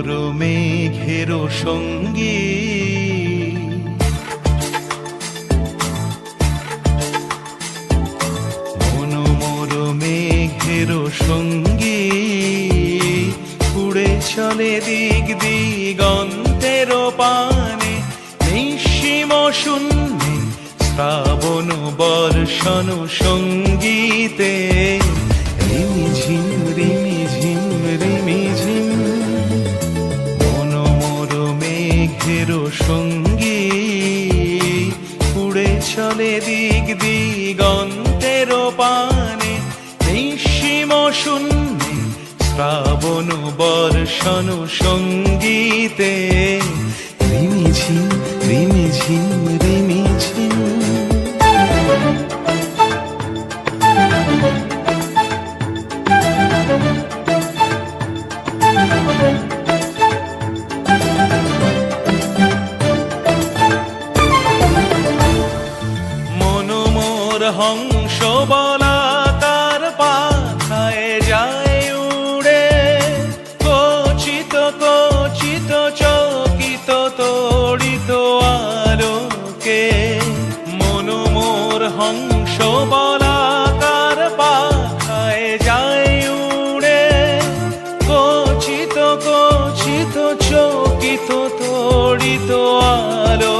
মোর মেঘেরও সঙ্গী। মন মোর মেঘেরও সঙ্গী। উড়ে চলে দিক দিগন্তের পানে। নিঃসীম শূন্যে শ্রাবণ বর্ষণ সঙ্গীতে। রিমি ঝিম রিমিঝিম দিক দিগন্তের পানে নিঃসীম শূন্যে শ্রাবণ বর্ষণ সঙ্গীতে রিমি ঝিম রিমি ঝিম মনোমোর হংস বলাকার পাখায় যায় উড়ে। কচিত কচিত, চকিত, তড়িত আলোকে। মনোমোর হংস বলাকার পাখায় যায় উড়ে। কচিত কচিত, চকিত, তড়িত আলোকে